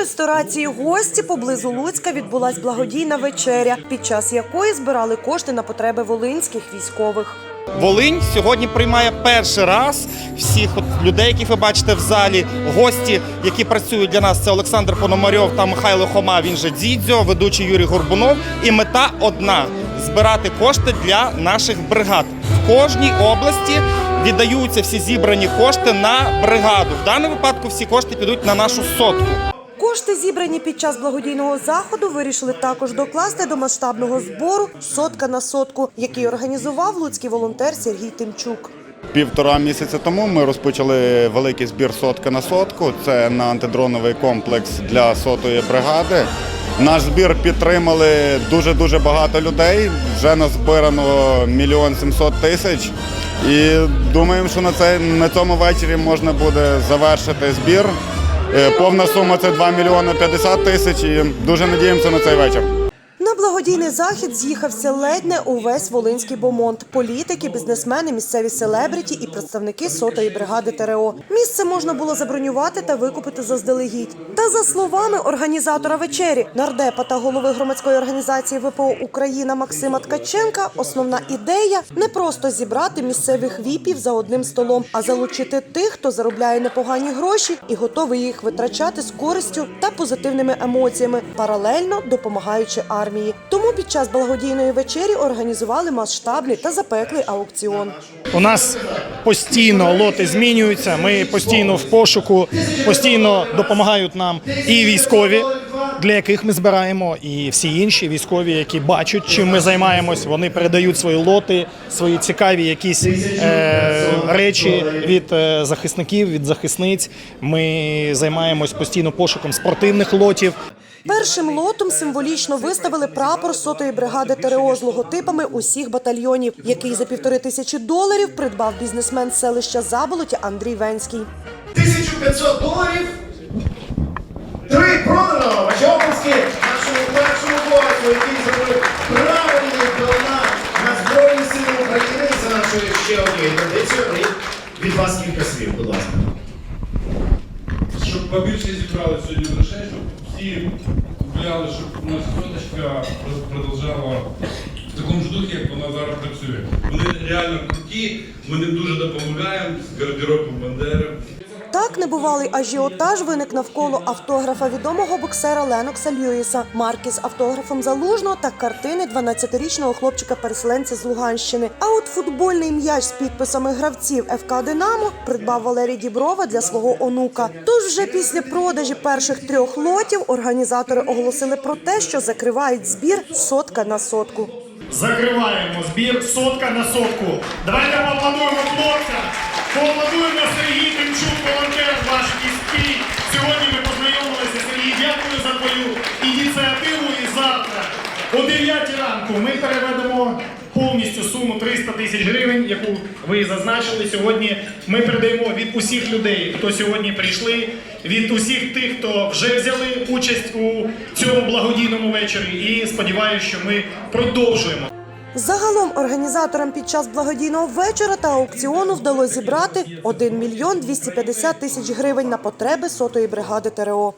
ресторації гості поблизу Луцька відбулась благодійна вечеря, під час якої збирали кошти на потреби волинських військових. Волинь сьогодні приймає перший раз всіх от людей, яких ви бачите в залі. Гості, які працюють для нас, це Олександр Пономарьов та Михайло Хома. Він же Дідзьо, ведучий Юрій Горбунов. І мета одна збирати кошти для наших бригад. В кожній області віддаються всі зібрані кошти на бригаду. В даному випадку всі кошти підуть на нашу сотку. Кошти, зібрані під час благодійного заходу, вирішили також докласти до масштабного збору сотка на сотку, який організував луцький волонтер Сергій Тимчук. Півтора місяця тому ми розпочали великий збір сотка на сотку. Це на антидроновий комплекс для сотої бригади. Наш збір підтримали дуже дуже багато людей. Вже назбирано мільйон сімсот тисяч. І думаємо, що на цей на цьому вечорі можна буде завершити збір. Е, Повна сума це 2 мільйони 50 тисяч. І дуже надіємося на цей вечір. На благодійний захід з'їхався ледь не увесь волинський бомонд. Політики, бізнесмени, місцеві селебриті і представники сотої бригади ТРО. Місце можна було забронювати та викупити заздалегідь. Та за словами організатора вечері, нардепа та голови громадської організації ВПО Україна Максима Ткаченка, основна ідея не просто зібрати місцевих віпів за одним столом, а залучити тих, хто заробляє непогані гроші і готовий їх витрачати з користю та позитивними емоціями, паралельно допомагаючи армії. Тому під час благодійної вечері організували масштабний та запеклий аукціон. У нас постійно лоти змінюються. Ми постійно в пошуку, постійно допомагають нам і військові, для яких ми збираємо, і всі інші військові, які бачать, чим ми займаємось. Вони передають свої лоти, свої цікаві якісь е, речі від е, захисників, від захисниць. Ми займаємось постійно пошуком спортивних лотів. Першим лотом символічно виставили прапор сотої бригади ТРО з логотипами усіх батальйонів, який за півтори тисячі доларів придбав бізнесмен з селища Заболоті Андрій Венський. 1500 доларів. Три продано ваші нашому першому гостю, який зробив правильний донат на Збройні Сили України за нашою ще однією традицією. Від вас кілька слів, будь ласка. щоб побільше зібрали сьогодні грошей, щоб всі купляли, щоб наша соточка продовжала в такому ж духі, як вона зараз працює. Вони реально круті, ми ним дуже допомагаємо з гардеробом Бандери. Так небувалий ажіотаж виник навколо автографа відомого боксера Ленокса Льюіса, марки з автографом залужного та картини 12-річного хлопчика-переселенця з Луганщини. А от футбольний м'яч з підписами гравців ФК Динамо придбав Валерій Діброва для свого онука. Тож вже після продажі перших трьох лотів організатори оголосили про те, що закривають збір сотка на сотку. Закриваємо збір сотка на сотку. Давайте поаплодуємо хлопцям. Поаплодуємо Сергій Тимчук, волонтер ваш міський. Сьогодні ми познайомилися. Сергій, дякую за твою ініціативу. І завтра о 9 ранку ми переведемо повністю суму 300 тисяч гривень, яку ви зазначили сьогодні. Ми передаємо від усіх людей, хто сьогодні прийшли, від усіх тих, хто вже взяли участь у цьому благодійному вечорі. І сподіваюся, що ми продовжуємо. Загалом організаторам під час благодійного вечора та аукціону вдалося зібрати 1 мільйон 250 тисяч гривень на потреби сотої бригади ТРО.